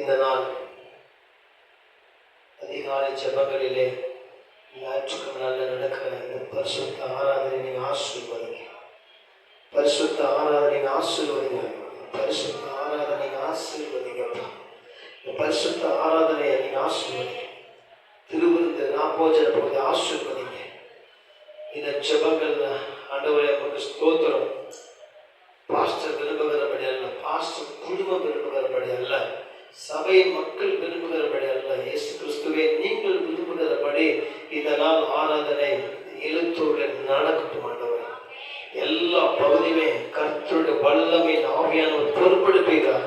இந்த நாள் அதிகாலை ஜெபங்களிலே ஞாயிற்றுக்கிழமை நாளில் நடக்கிற இந்த பரிசுத்த ஆராதனை நீங்க ஆசீர்வதிங்க பரிசுத்த ஆராதனை ஆசீர்வதிங்க. பரிசுத்த ஆராதனை ஆசீர்வதிங்கப்பா இந்த பரிசுத்த ஆராதனையை நீங்க ஆசீர்வதிங்க. திருவிருந்து நாப்போஜன பகுதி ஆசீர்வதிங்க. இந்த ஜெபங்கள்ல ஆண்டவரே நமக்கு ஸ்தோத்திரம். பாஸ்டர் விரும்புகிறபடி அல்ல பாஸ்டர் குடும்பம் விரும்புகிறபடி அல்ல சபை மக்கள் விரும்புகிறபடி அல்ல. இயேசு கிறிஸ்துவே நீங்கள் விரும்புகிறபடி இதனால் ஆராதனை எழுத்தோடு நடக்கட்டும் ஆண்டவர். எல்லா பகுதியுமே கர்த்தருடைய வல்லமையின் ஆவியானவர் பொறுப்பெடுப்பீராக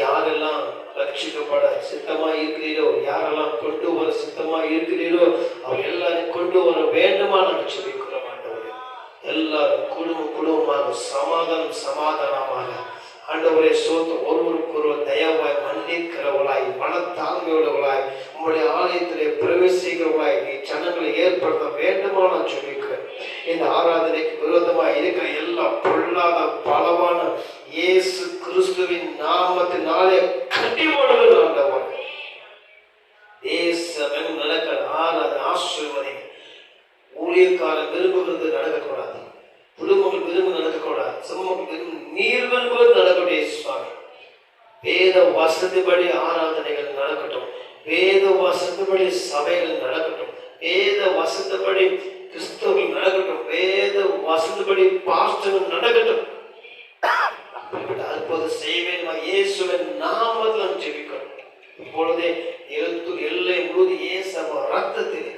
யாரெல்லாம் ரட்சிக்கப்பட சித்தமா இருக்கிறீரோ யாரெல்லாம் கொண்டு வர சித்தமா இருக்கிறீரோ அவர் எல்லாரும் கொண்டு வர வேண்டுமா நாங்கள் சொல்லிக்கிறோம் ஆண்டவரே. எல்லாரும் குடும்ப குடும்பமாக சமாதானம் சமாதானமாக ஆண்டவரே சோத்து ஒருவருக்கு ஒருவர் தயவாய் மன்னிக்கிறவளாய் மனத்தாழ்மையுள்ளவளாய் உங்களுடைய ஆலயத்திலே பிரவேசிக்கிறவளாய் நீ ஜனங்களை ஏற்படுத்த வேண்டுமா நான் சொல்லிக்கிறேன் இந்த ஆராதனைக்கு விரோதமாக இருக்கிற எல்லா பொல்லாத பலவான இயேசு கிறிஸ்துவின் நாமத்தினாலே கட்டி ஆண்டவர். தேசமெங்கும் நடக்கிற ஆராதனை ஆசீர்வதி ஊழியக்காரன் விரும்புகிறது நடக்கக்கூடாது. குடும்பங்கள் விரும்பு நடக்கக்கூடாது. சமூகம் விரும்பு நீர் விரும்புவது வேத வசதிபடி ஆராதனைகள் நடக்கட்டும். வேத வசதிபடி சபைகள் நடக்கட்டும். வேத வசதிபடி கிறிஸ்தவர்கள் நடக்கட்டும். வேத வசதிபடி பாஸ்டர்கள் நடக்கட்டும். அப்படிப்பட்ட அற்புதம் செய்வேன் இயேசுவின் நாமத்தில் நாம் ஜெபிக்கணும் இப்பொழுதே எழுத்து எல்லை முழுது இயேசவ ரத்தத்தில்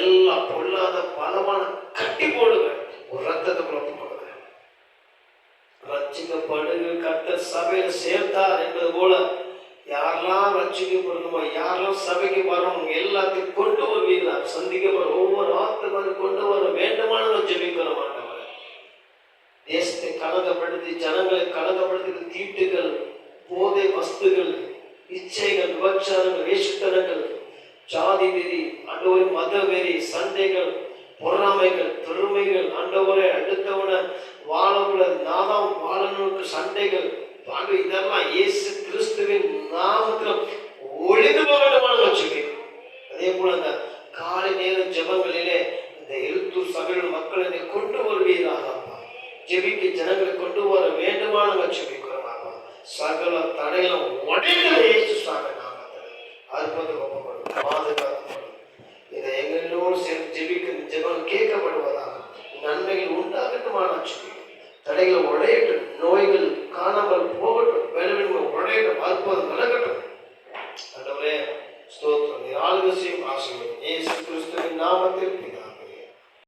எல்லா பொல்லாத பலமான கட்டி போடுங்க. ஒரு ரத்தத்தை குழப்பம் கத்த சபையில சேர்த்தார் என்பது போல யாரெல்லாம் ரட்சிக்கப்படணுமோ யாரெல்லாம் சபைக்கு வரணும் எல்லாத்தையும் கொண்டு வருவீர்களார் சந்திக்கப்படும் ஒவ்வொரு ஆத்மாவை கொண்டு வர வேண்டுமானவர்கள் ஜெபிக்கிற மாட்டவர் தேசத்தை கலகப்படுத்தி ஜனங்களை கலகப்படுத்தி தீட்டுகள் போதை வஸ்துகள் இச்சைகள் விபச்சாரங்கள் வேஷத்தனங்கள் ஜாதி வெறி அண்டவரை மத வெறி சண்டைகள் பொறாமைகள் பெருமைகள் அண்டவரை அடுத்தவனை வாழவுல நாதாம் வாழ சண்டைகள் ஆண்டு இதெல்லாம் இயேசு கிறிஸ்துவின் நாமத்தில் ஒளிந்து போக போகட்டுமான வச்சுக்கேன் அதே போல அந்த காலை நேர ஜபங்களிலே இந்த எழுத்தூர் சபையில் மக்களை நீ கொண்டு வருவீராக ஜெபிக்கு ஜனங்களை கொண்டு வர வேண்டுமா நாங்கள் ஜெபிக்கிறோம் சகல தடையிலும் உடைந்து இயேசு சாமி நாமத்தில் அற்புதம் ஒப்புக்கொள்ளும் பாதுகாக்கப்படும் இதை எங்களோடு சேர்ந்து ஜெபிக்க ஜெபம் கேட்கப்படுவதாக நன்மைகள் உண்டாகட்டுமான நான் தடைகள் உடையட்டும். நோய்கள் காணாமல் போகட்டும். வேலைவின்மை உடையட்டும். அற்புதம் விலகட்டும் ஆண்டவரே ஸ்தோத்திரம். நீர் ஆளுகை செய்யும் ஆசிரியர். ஏசு கிறிஸ்துவின் நாமத்தில்